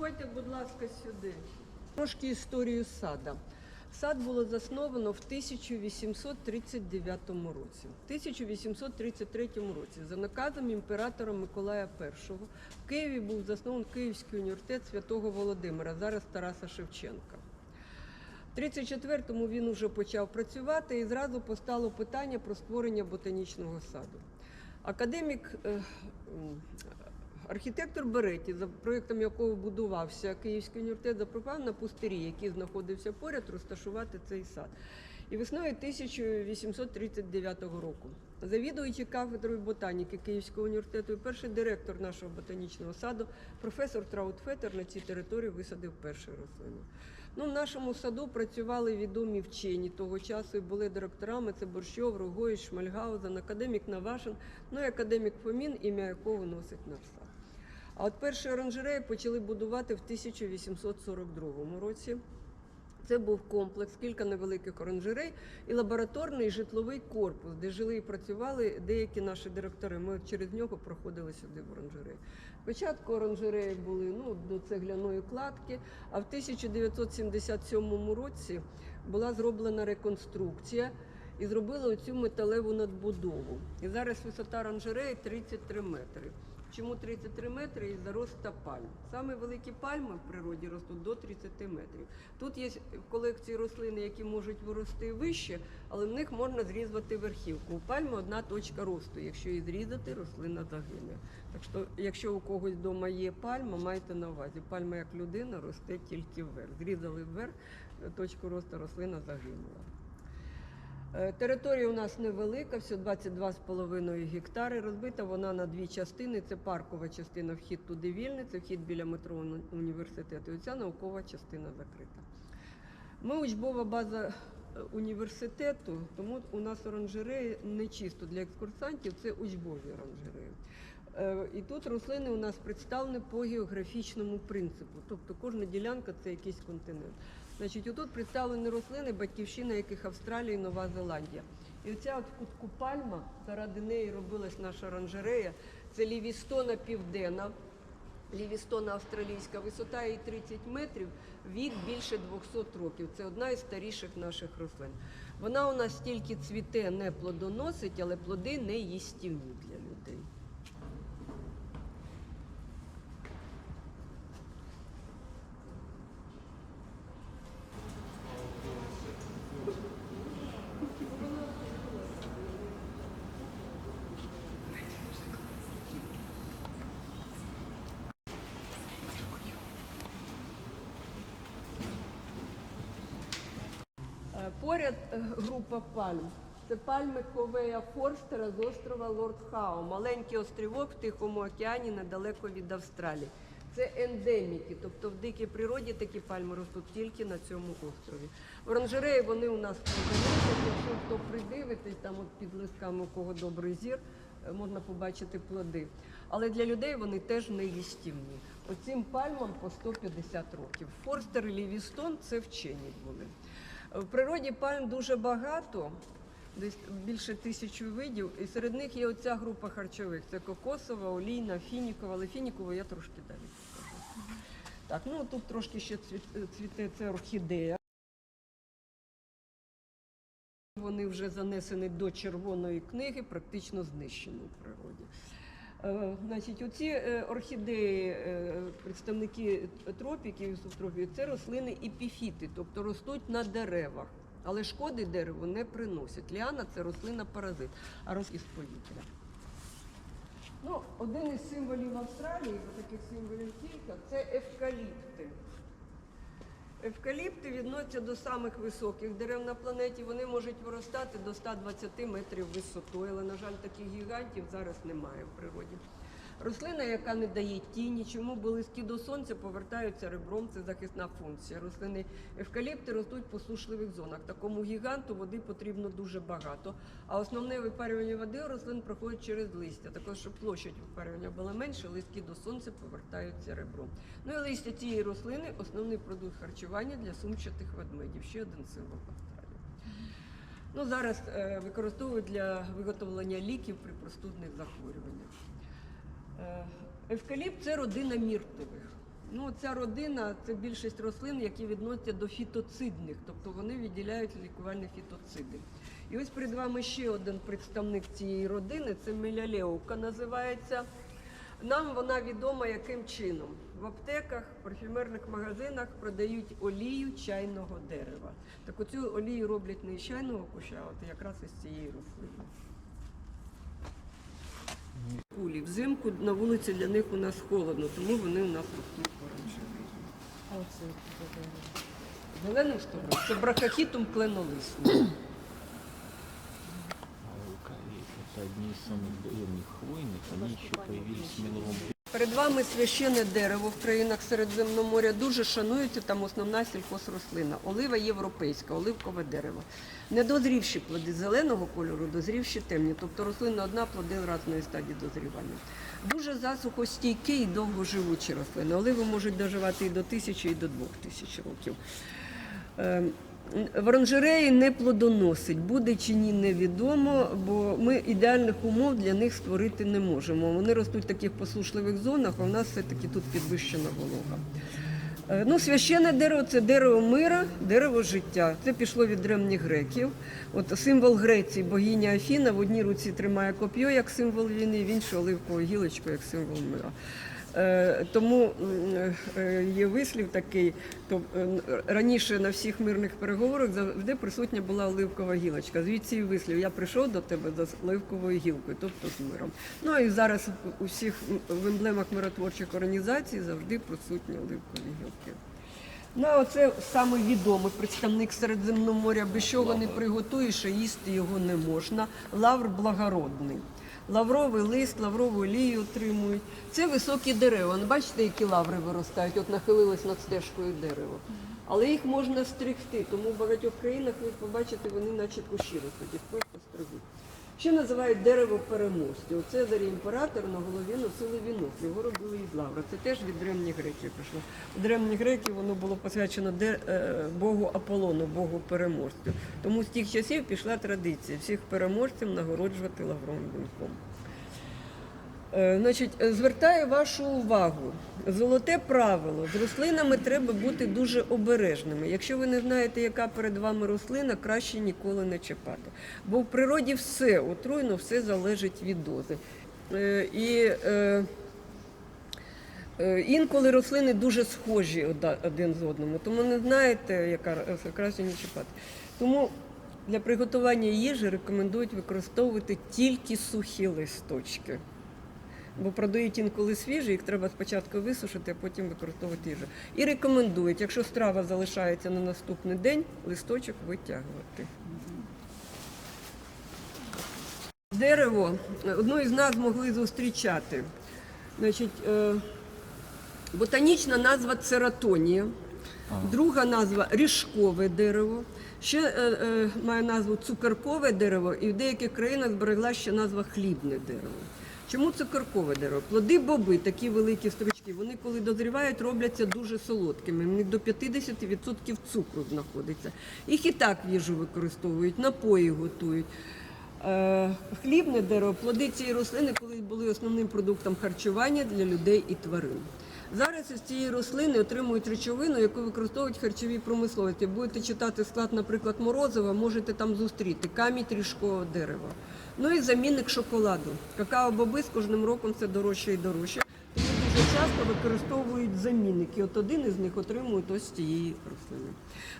Проходьте, будь ласка, сюди. Трошки історію сада. Сад було засновано в 1839 році. В 1833 році за наказом імператора Миколая І в Києві був заснований Київський університет святого Володимира, зараз Тараса Шевченка. В 34-му він уже почав працювати і зразу постало питання про створення ботанічного саду. Академік, е, архітектор Береті, за проєктом якого будувався Київський університет, запропонував на пустирі, який знаходився поряд, розташувати цей сад. І весною 1839 року завідуючи кафедрою ботаніки Київського університету і перший директор нашого ботанічного саду, професор Траутфетер на цій території висадив перші рослини. Ну, в нашому саду працювали відомі вчені того часу і були директорами. Це Борщов, Рогоїч, Шмальгаузен, академік Навашин, ну і академік Фомін, ім'я якого носить наш сад. А от перші оранжереї почали будувати в 1842 році. Це був комплекс, кілька невеликих оранжерей і лабораторний і житловий корпус, де жили і працювали деякі наші директори. Ми через нього проходили сюди в оранжереї. Спочатку оранжереї були ну, до цегляної кладки, а в 1977 році була зроблена реконструкція і зробили оцю металеву надбудову. І зараз висота оранжереї 33 метри. Чому 33 метри із зароста пальм? Саме великі пальми в природі ростуть до 30 метрів. Тут є колекції рослини, які можуть вирости вище, але в них можна зрізати верхівку. У пальми одна точка росту. Якщо її зрізати, рослина загине. Так що, якщо у когось вдома є пальма, майте на увазі. Пальма як людина росте тільки вверх. Зрізали вверх, точку росту рослина загинула. Е, Територія у нас невелика, всього 22,5 гектари. Розбита вона на дві частини. Це паркова частина, вхід туди вільний, це вхід біля метро університету. І ця наукова частина закрита. Ми учбова база е, університету, тому у нас оранжереї не чисто для екскурсантів, це учбові оранжереї. Е, І тут рослини у нас представлені по географічному принципу, тобто кожна ділянка це якийсь континент. Значить, отут представлені рослини, батьківщина яких Австралія і Нова Зеландія. І оця от кутку пальма, заради неї робилась наша оранжерея, це Лівістона південна, Лівістона австралійська, висота її 30 метрів, вік більше 200 років. Це одна із старіших наших рослин. Вона у нас тільки цвіте, не плодоносить, але плоди не їстівні для людей. Е, Поряд е, група пальм. Це пальми Ковея Форстера з острова Лорд Хау, маленький острівок в Тихому океані недалеко від Австралії. Це ендеміки, тобто в дикій природі такі пальми ростуть тільки на цьому острові. Оранжереї вони у нас продаються, якщо хто придивитись, там от під листками, у кого добрий зір, е, можна побачити плоди. Але для людей вони теж не їстівні. Оцим пальмам по 150 років. Форстер і Лівістон це вчені були. В природі пальм дуже багато, десь більше тисячі видів, і серед них є оця група харчових. Це кокосова, олійна, фінікова, але фінікову я трошки далі покажу. Так, ну тут трошки ще цвіт- цвіте це орхідея. Вони вже занесені до червоної книги, практично знищені в природі. Е, Значить, оці е, орхідеї, е, представники тропіків і субтропіків, це рослини епіфіти, тобто ростуть на деревах. Але шкоди дереву не приносять. Ліана це рослина паразит, а ростуть із повітря. Ну, один із символів Австралії, таких символів кілька, це евкаліпти. Евкаліпти відносяться до самих високих дерев на планеті. Вони можуть виростати до 120 метрів висотою, але, на жаль, таких гігантів зараз немає в природі. Рослина, яка не дає тіні, чому близькі до сонця повертаються ребром, це захисна функція. Рослини евкаліпти ростуть в посушливих зонах. Такому гіганту води потрібно дуже багато. А основне випарювання води рослин проходить через листя. Також, щоб площадь випарювання була менше, листки до сонця повертаються ребром. Ну і листя цієї рослини основний продукт харчування для сумчатих ведмедів. Ще один символ Австралії. Ну, зараз е, використовують для виготовлення ліків при простудних захворюваннях. Е, Евкаліпт це родина міртових. Ну, ця родина це більшість рослин, які відносяться до фітоцидних, тобто вони відділяють лікувальні фітоциди. І ось перед вами ще один представник цієї родини, це мелялеука називається. Нам вона відома яким чином. В аптеках, парфюмерних магазинах продають олію чайного дерева. Так оцю олію роблять не із чайного куща, а от якраз із цієї рослини. Кулі. Взимку на вулиці для них у нас холодно, тому вони у нас ростуть оранжеві. А оце таке дерево? Зеленим сторону це брахахітум кленолисний. Эвкалипт – это одни из самых древних хвойных, они еще появились в меловом Перед вами священне дерево в країнах Середземноморя. Дуже шанується там основна сільхозрослина. Олива європейська, оливкове дерево. Недозрівші плоди зеленого кольору, дозрівші темні. Тобто рослина одна, плоди різної стадії дозрівання. Дуже засухостійкі і довгоживучі рослини. Оливи можуть доживати і до тисячі, і до двох тисяч років. Е, В оранжереї не плодоносить, буде чи ні, невідомо, бо ми ідеальних умов для них створити не можемо. Вони ростуть в таких посушливих зонах, а в нас все-таки тут підвищена волога. Е, Ну, священне дерево це дерево мира, дерево життя. Це пішло від древніх греків. От символ Греції, богиня Афіна в одній руці тримає коп'є як символ війни, в іншій оливкову гілочку як символ мира. Е, Тому е, є вислів такий, то е, раніше на всіх мирних переговорах завжди присутня була оливкова гілочка. Звідси і вислів я прийшов до тебе за оливковою гілкою, тобто з миром. Ну і зараз у всіх в емблемах миротворчих організацій завжди присутні оливкові гілки. Ну, а оце саме відомий представник Середземноморя, без чого не приготуєш, а їсти його не можна. Лавр благородний. Лавровий лист, лаврову олію отримують. Це високі дерева. Ну, Бачите, які лаври виростають, от нахилилось над стежкою дерево. Але їх можна стригти, тому в багатьох країнах ви побачите, вони наче кущі ростуть, їх просто стригуть. Ще називають дерево переможців. Цезарі імператор на голові носили вінок. Його робили із лавра. Це теж від древніх греків пішло. У древніх греків воно було посвячено е, Богу Аполлону, Богу переможцю. Тому з тих часів пішла традиція всіх переможців нагороджувати лавровим вінком. Е, Значить, звертаю вашу увагу. Золоте правило. З рослинами треба бути дуже обережними. Якщо ви не знаєте, яка перед вами рослина, краще ніколи не чіпати. Бо в природі все отруйно, все залежить від дози. Е, І е, інколи рослини дуже схожі один з одним, тому не знаєте, яка краще не чіпати. Тому для приготування їжі рекомендують використовувати тільки сухі листочки. Бо продають інколи свіжі, їх треба спочатку висушити, а потім використовувати їжу. І рекомендують, якщо страва залишається на наступний день, листочок витягувати. Дерево одну із нас могли зустрічати. Значить, е, ботанічна назва цератонія, друга назва ріжкове дерево. Ще е, е, має назву цукеркове дерево, і в деяких країнах зберегла ще назва хлібне дерево. Чому цукеркове дерево? Плоди боби, такі великі стручки, вони коли дозрівають, робляться дуже солодкими. В них до 50% цукру знаходиться. Їх і так їжу використовують, напої готують. Е, Хлібне дерево, плоди цієї рослини колись були основним продуктом харчування для людей і тварин. Зараз із цієї рослини отримують речовину, яку використовують в харчовій промисловості. Будете читати склад, наприклад, морозива, можете там зустріти камінь трішкового дерева. Ну і замінник шоколаду. Какао-боби з кожним роком все дорожче і дорожче. Тому дуже часто використовують замінники. От один із них отримують ось цієї рослини.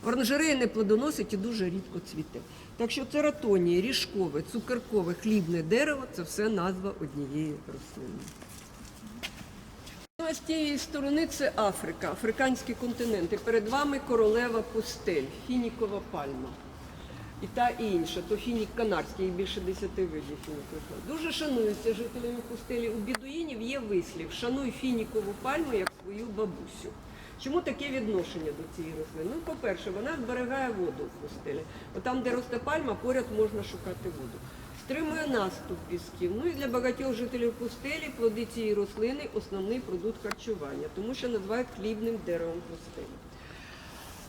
В оранжереї не плодоносить і дуже рідко цвіте. Так що цератонія, ріжкове, цукеркове, хлібне дерево це все назва однієї рослини. Ну, з тієї сторони це Африка, африканський континент. І перед вами королева пустель, фінікова пальма. І та і інша, то фінік канадський, і більше десяти видів фініків. Дуже шануються жителями пустелі. У бідуїнів є вислів Шануй фінікову пальму як свою бабусю. Чому таке відношення до цієї рослини? Ну, по-перше, вона зберігає воду в пустелі. Бо там, де росте пальма, поряд можна шукати воду. Стримує наступ пісків. Ну і для багатьох жителів пустелі плоди цієї рослини основний продукт харчування, тому що називають хлібним деревом пустелі.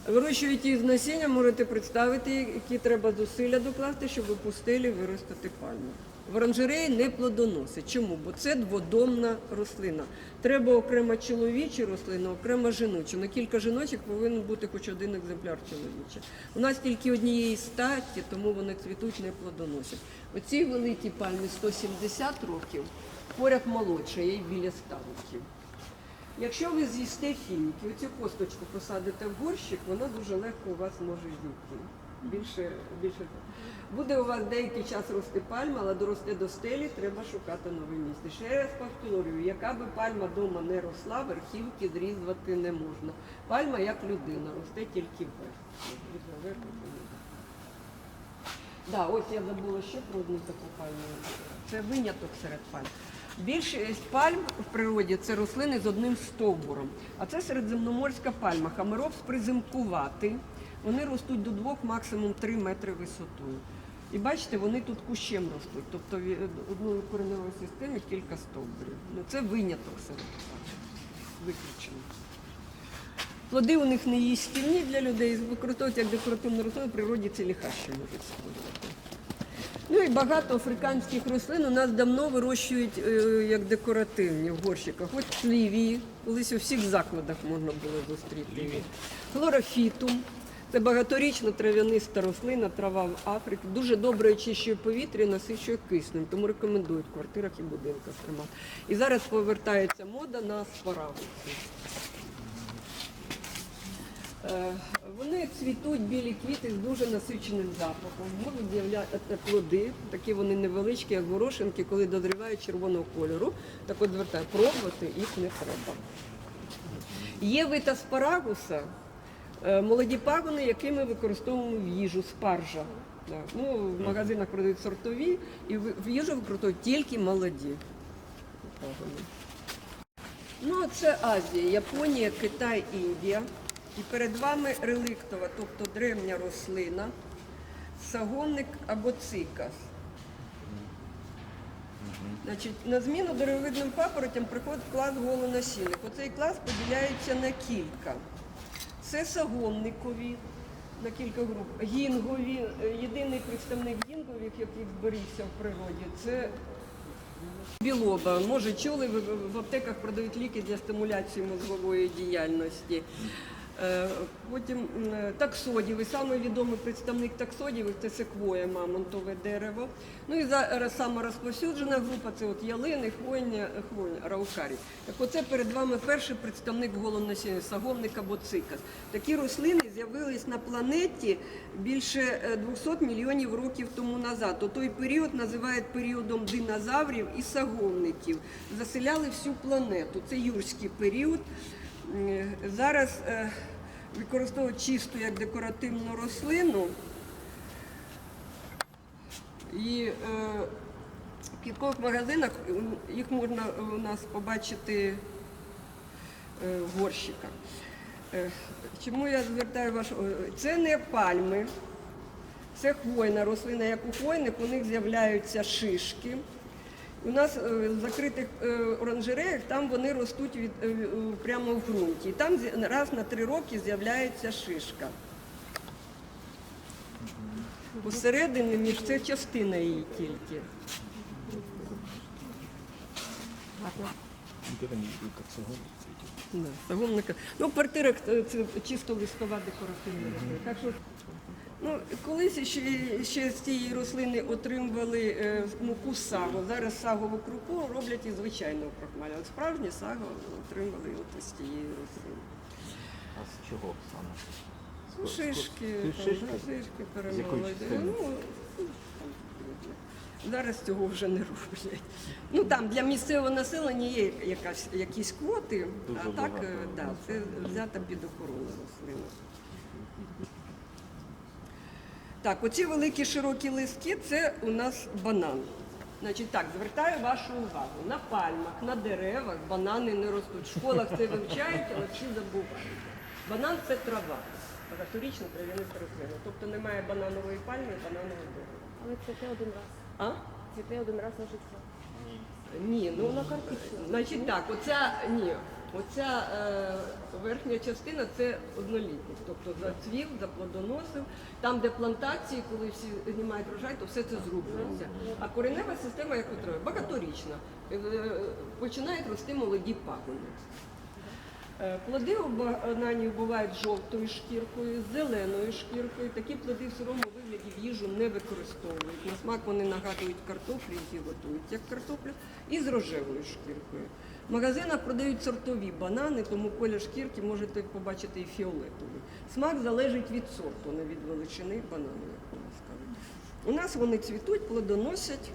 Вирощують її з насіння, можете представити, які треба зусилля докласти, щоб у пустелі виростити пальму. В оранжереї не плодоносить. Чому? Бо це дводомна рослина. Треба окремо чоловічу рослину, окремо жіночу. На кілька жіночих повинен бути хоч один екземпляр чоловічий. У нас тільки однієї статі, тому вони цвітуть, не плодоносять. Оці великі пальми 170 років, поряд молодша, їй біля 100 років. Якщо ви з'їсте фініки, оцю косточку посадите в горщик, вона дуже легко у вас може зійти. Більше, більше. Буде у вас деякий час рости пальма, але доросте до стелі, треба шукати нове місце. Ще раз повторюю, яка би пальма вдома не росла, верхівки зрізати не можна. Пальма як людина, росте тільки вверх. Да, ось я забула ще про одну таку пальму. Це виняток серед пальм. Більшість пальм в природі це рослини з одним стовбуром. А це середземноморська пальма. Хамеропс приземкуватий. Вони ростуть до 2, максимум 3 метри висотою. І бачите, вони тут кущем ростуть. Тобто від одної кореневої системи кілька стовбурів. Ну, це виняток серед. Виключено. Плоди у них не їстівні для людей, використовують як декоративну рослину, в природі цілі хащі можуть сходити. Ну і багато африканських рослин у нас давно вирощують е, як декоративні в горщиках. Ось лівії, колись у всіх закладах можна було зустріти. Хлорофітум. Це багаторічна трав'яниста рослина, трава в Африці. Дуже добре очищує повітря, насичує киснем, тому рекомендують в квартирах і будинках тримати. І зараз повертається мода на спарагуси. Е, Вони цвітуть білі квіти з дуже насиченим запахом. Можуть з'являти плоди, такі вони невеличкі, як горошинки, коли дозрівають червоного кольору. Так от звертаю, пробувати їх не треба. Є вид аспарагуса, е, молоді пагони, які ми використовуємо в їжу, спаржа. Так. Ну, в магазинах продають сортові, і в їжу використовують тільки молоді пагони. Ну, це Азія, Японія, Китай, Індія. І перед вами реликтова, тобто древня рослина, сагонник або цикас. Значить, на зміну деревовидним папоротям приходить клас голоносінних. Оцей клас поділяється на кілька. Це сагонникові, на кілька груп. Гінгові, е, єдиний представник гінгових, який зберігся в природі, це Білоба, може чули, в аптеках продають ліки для стимуляції мозгової діяльності. Е, Потім м, таксодіви, саме відомий представник таксодівих це секвоя, мамонтове дерево. Ну і зараз сама розповсюджена група це от ялини, хвойня, хвойня, раукарі. Так оце перед вами перший представник голоносіння, сагомник або цикас. Такі рослини з'явились на планеті більше е, 200 мільйонів років тому назад. У той період називають періодом динозаврів і сагомників. Заселяли всю планету. Це юрський період. Е, Зараз е, використовують чисто як декоративну рослину. І е, в кількох магазинах їх можна у нас побачити в горщиках. Чому я звертаю вашу? Це не пальми, це хвойна рослина. Як у хвойних у них з'являються шишки. У нас е, в закритих е, оранжереях там вони ростуть від, е, прямо в ґрунті. І там раз на три роки з'являється шишка. Посередині між це частина її тільки. Да. Ну, в квартирах це чисто листова декоративна. Так що, ну, колись ще, ще з цієї рослини отримували е, муку саго. Зараз сагову крупу роблять із звичайного крохмаля. От справжнє саго отримали от з цієї рослини. А з чого саме? Ну, шишки, там, шишки? шишки перемолоді. Ну, зараз цього вже не роблять. Ну там для місцевого населення є якась, якісь квоти, Дуже а так багато. е, да, це взята під охорону рослина. Так, оці великі широкі листки це у нас банан. Значить так, звертаю вашу увагу. На пальмах, на деревах банани не ростуть. В школах це вивчають, але всі забувають. Банан це трава, багаторічна трав'яниста рослина. Тобто немає бананової пальми бананового дерева. Але цвіте один раз. А? Цвіте один раз на життя. Ні, ну Вона картична. значить так, оця ні. Оця е, верхня частина це однолітник, тобто зацвів, заплодоносив. Там, де плантації, коли всі знімають врожай, то все це зрублюється. А коренева система, як треба, багаторічна. Е, Починають рости молоді пагони. Е, Плоди бананів бувають жовтою шкіркою, зеленою шкіркою. Такі плоди в сирому вигляді в їжу не використовують. На смак вони нагадують картоплю, які готують як картоплю, і з рожевою шкіркою. В магазинах продають сортові банани, тому колір шкірки можете побачити і фіолетовий. Смак залежить від сорту, не від величини банану, як вони скажуть. У нас вони цвітуть, плодоносять.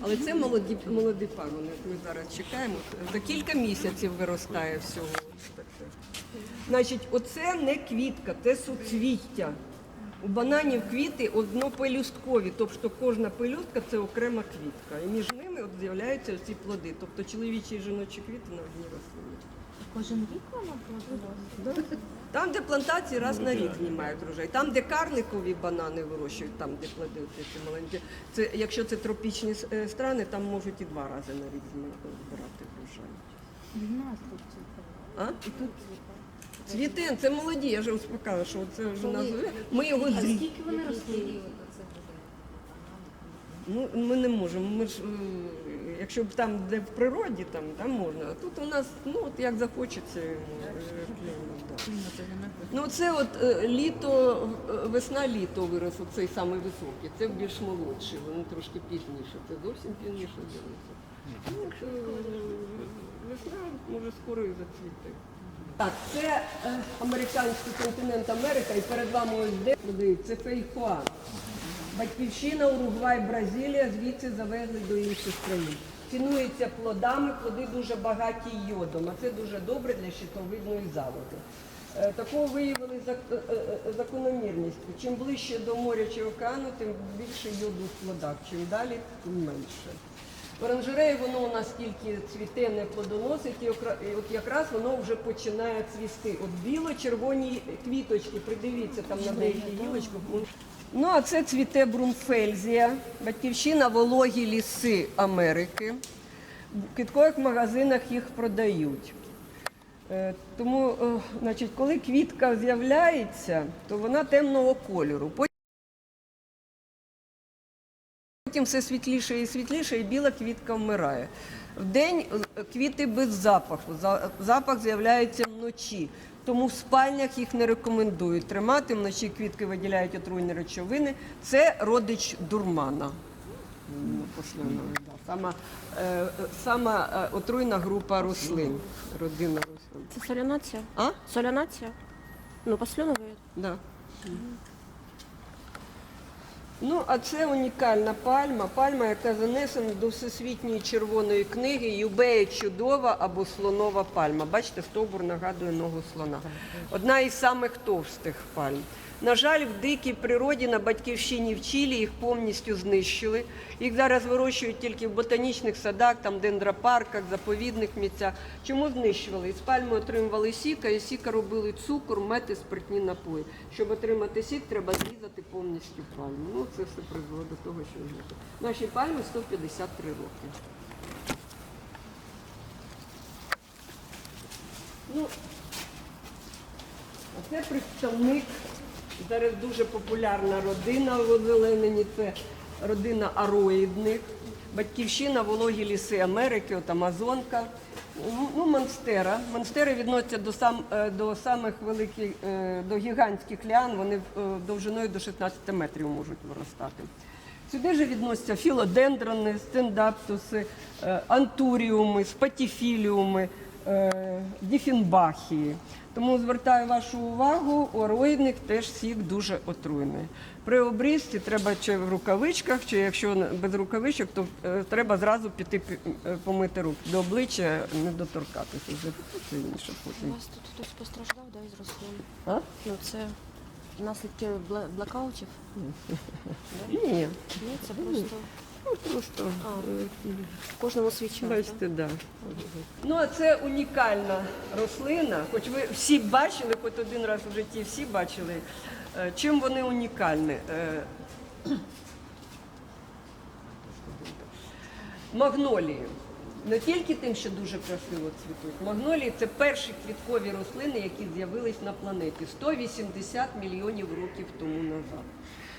Але це молоді, молоді пагони, ми зараз чекаємо. За кілька місяців виростає всього. Значить, оце не квітка, це суцвіття. У бананів квіти однопелюсткові, тобто кожна пелюстка це окрема квітка. І між от з'являються ці плоди. Тобто чоловічі і жіночі квіти на одній рослині. Кожен рік вона плодоносить? Там, де плантації раз на рік знімають врожай. Там, де карликові банани вирощують, там, де плоди ці маленькі. Це, якщо це тропічні е, страни, там можуть і два рази на рік збирати врожай. В нас тут. А? І тут. Цвітин, це молоді, я вже успокоїла, що це вже назви. Ми його А скільки вони росли? Ну, ми не можемо. Ми ж, е, якщо б там, де в природі, там, там можна. А тут у нас, ну от як захочеться е. Ну це от е, літо, весна-літо вирос цей самий високий. Це більш молодший, вони трошки пізніше. Це зовсім пізніше з'явився. Ну, весна може скоро і зацвіти. Так, це американський континент Америка, і перед вами ось де. Це фейхоа. Батьківщина, Уругвай, Бразилія, звідси завезли до інших країн. Цінується плодами, плоди дуже багаті йодом, а це дуже добре для щитовидної залози. Е, Такого виявили е, е, закономірність. Чим ближче до моря чи океану, тим більше йоду в плодах. Чим далі, тим менше. В воно у нас тільки цвіте, не плодоносить, і от якраз воно вже починає цвісти. От біло-червоні квіточки, придивіться там на деяких гілочках. Ну, а це цвіте брумфельзія, батьківщина вологі ліси Америки. В квіткових магазинах їх продають. Е, Тому, е, значить, коли квітка з'являється, то вона темного кольору. Потім все світліше і світліше, і біла квітка вмирає. Вдень е, квіти без запаху. Запах з'являється вночі. Тому в спальнях їх не рекомендують тримати. Вночі квітки виділяють отруйні речовини. Це родич дурмана. Да. Сама, е, е, сама е, отруйна група рослин. Родина рослин. Це солянація? А? Солянація? Ну, послюновує. Да. Ну, а це унікальна пальма, пальма, яка занесена до Всесвітньої червоної книги Юбея чудова або слонова пальма. Бачите, стовбур нагадує ногу слона. Одна із самих товстих пальм. На жаль, в дикій природі на батьківщині в Чилі їх повністю знищили. Їх зараз вирощують тільки в ботанічних садах, там дендропарках, заповідних місцях. Чому знищували? Із пальми отримували сік, а із сіка робили цукор, мед і спиртні напої. Щоб отримати сік, треба зрізати повністю пальму. Ну, це все призвело до того, що знищили. Наші пальми 153 роки. Ну, це представник, зараз дуже популярна родина в озелененні, це родина ароїдних, батьківщина вологі ліси Америки, от Амазонка. Ну, Ну, монстера. Монстери відносяться до, сам, е, до самих великих, е, до гігантських ліан, вони е, довжиною до 16 метрів можуть виростати. Сюди ж відносяться філодендрони, стендаптуси, антуріуми, спатіфіліуми, діфінбахії. Тому звертаю вашу увагу, у ароїдних теж сік дуже отруйний. При обрізці треба чи в рукавичках, чи якщо без рукавичок, то е, треба зразу піти е, помити руки. До обличчя не доторкатися, вже це інше У потім. вас тут хтось постраждав, да, із рослин? А? Ну, це наслідки блекаутів? Ні, Ні, це просто ну, просто А. е, кожному свій час. да? Бачите, да. Ну, а це унікальна рослина, хоч ви всі бачили, хоч один раз в житті всі бачили. Е, Чим вони унікальні? Е, Магнолії. Не тільки тим, що дуже красиво цвітуть. Магнолії це перші квіткові рослини, які з'явились на планеті 180 мільйонів років тому назад.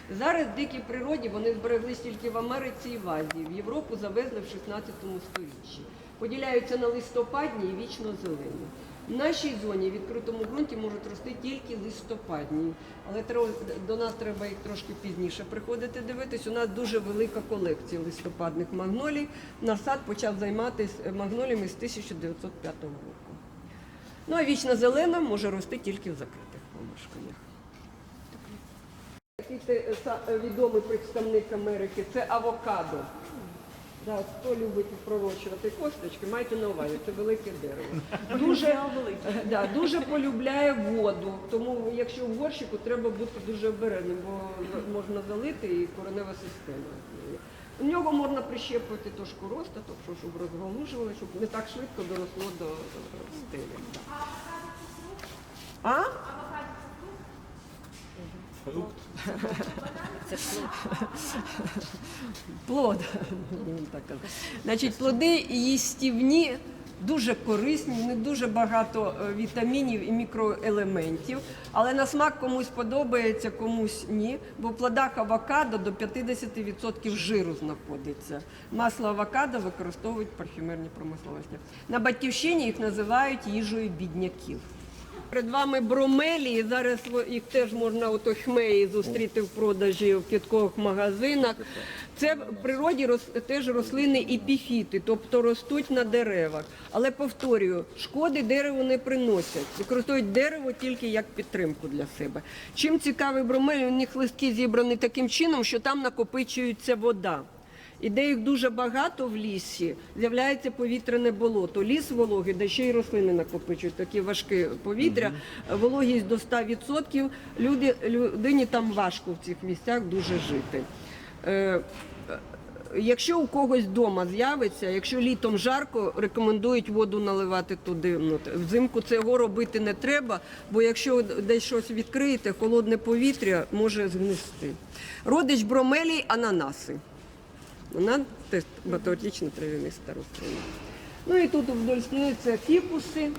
Зараз в дикій природі вони збереглись тільки в Америці і в Азії. В Європу завезли в 16 сторіччі. Поділяються на листопадні і вічно зелені. В нашій зоні в відкритому ґрунті можуть рости тільки листопадні, але до нас треба їх трошки пізніше приходити дивитись. У нас дуже велика колекція листопадних магнолій. Наш сад почав займатися магноліями з 1905 року. Ну а вічна зелена може рости тільки в закритих помешканнях. Такий е, е, відомий представник Америки це авокадо. Да, хто любить пророщувати косточки, майте на увазі, це велике дерево. Дуже, е, да, дуже полюбляє воду, тому якщо в горщику треба бути дуже обережним, бо можна залити і коренева система. У нього можна прищепувати трошку роста, тобто, щоб розгалужували, щоб не так швидко доросло до стелі. А? Фрукт. Плод. будемо. Значить, плоди їстівні, дуже корисні, не дуже багато е, вітамінів і мікроелементів. Але на смак комусь подобається, комусь ні. Бо в плодах авокадо до 50% жиру знаходиться. Масло авокадо використовують в парфюмерній промисловості. На батьківщині їх називають їжею бідняків. Перед вами бромелії. Зараз їх теж можна у той хмеї зустріти в продажі в квіткових магазинах. Це в природі рос- теж рослини епіфіти, тобто ростуть на деревах. Але повторюю, шкоди дереву не приносять. Використовують дерево тільки як підтримку для себе. Чим цікавий бромелі, у них листки зібрані таким чином, що там накопичується вода. І де їх дуже багато в лісі, з'являється повітряне болото. Ліс вологий, де ще й рослини накопичують такі важкі повітря, вологість до 100%. Люди, людині там важко в цих місцях дуже жити. Е, Якщо у когось вдома з'явиться, якщо літом жарко, рекомендують воду наливати туди. Взимку цього робити не треба, бо якщо десь щось відкриєте, холодне повітря може згнисти. Родич бромелій ананаси. Вона теж багаторічна трав'яниста рослина. Ну і тут вдоль стіни це фікуси.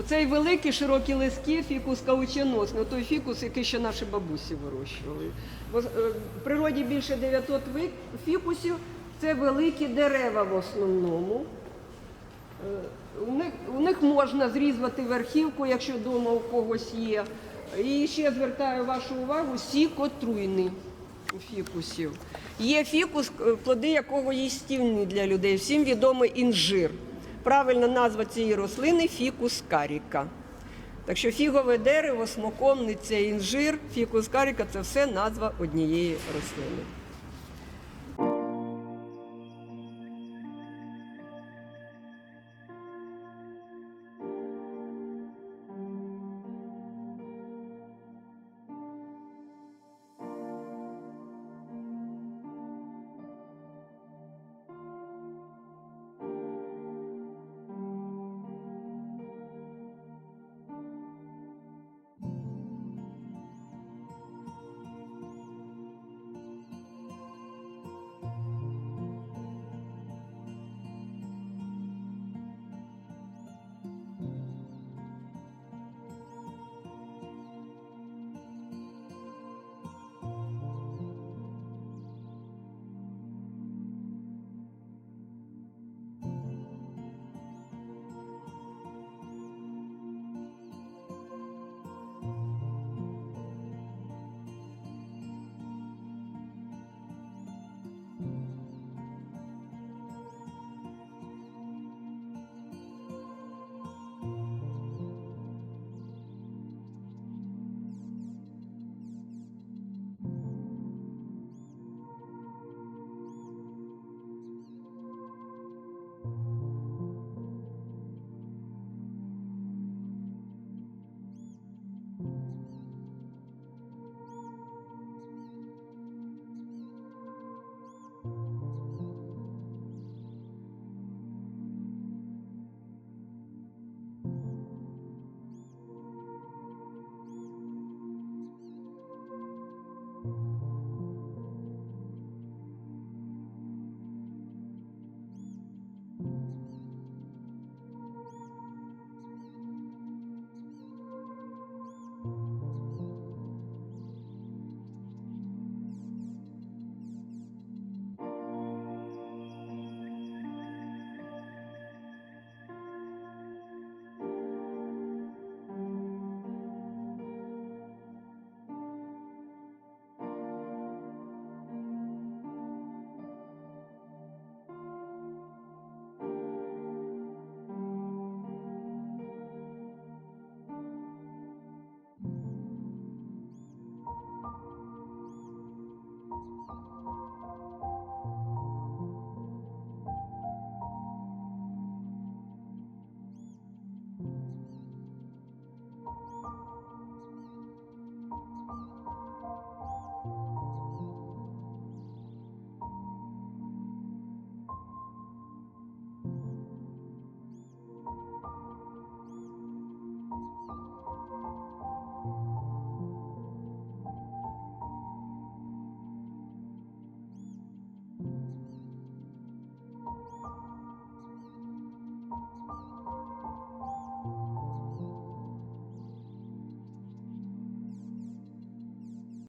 Оцей великий широкий листки, фікус каученосний, той фікус, який ще наші бабусі вирощували. Е, В природі більше 900 фікусів, це великі дерева в основному. Е, У них, у них можна зрізати верхівку, якщо вдома у когось є. І ще звертаю вашу увагу, сікотруйний фікусів. Є фікус, е, плоди якого їстівні для людей. Всім відомий інжир. Правильна назва цієї рослини фікус каріка. Так що фігове дерево, смоковниця, інжир, фікус каріка це все назва однієї рослини.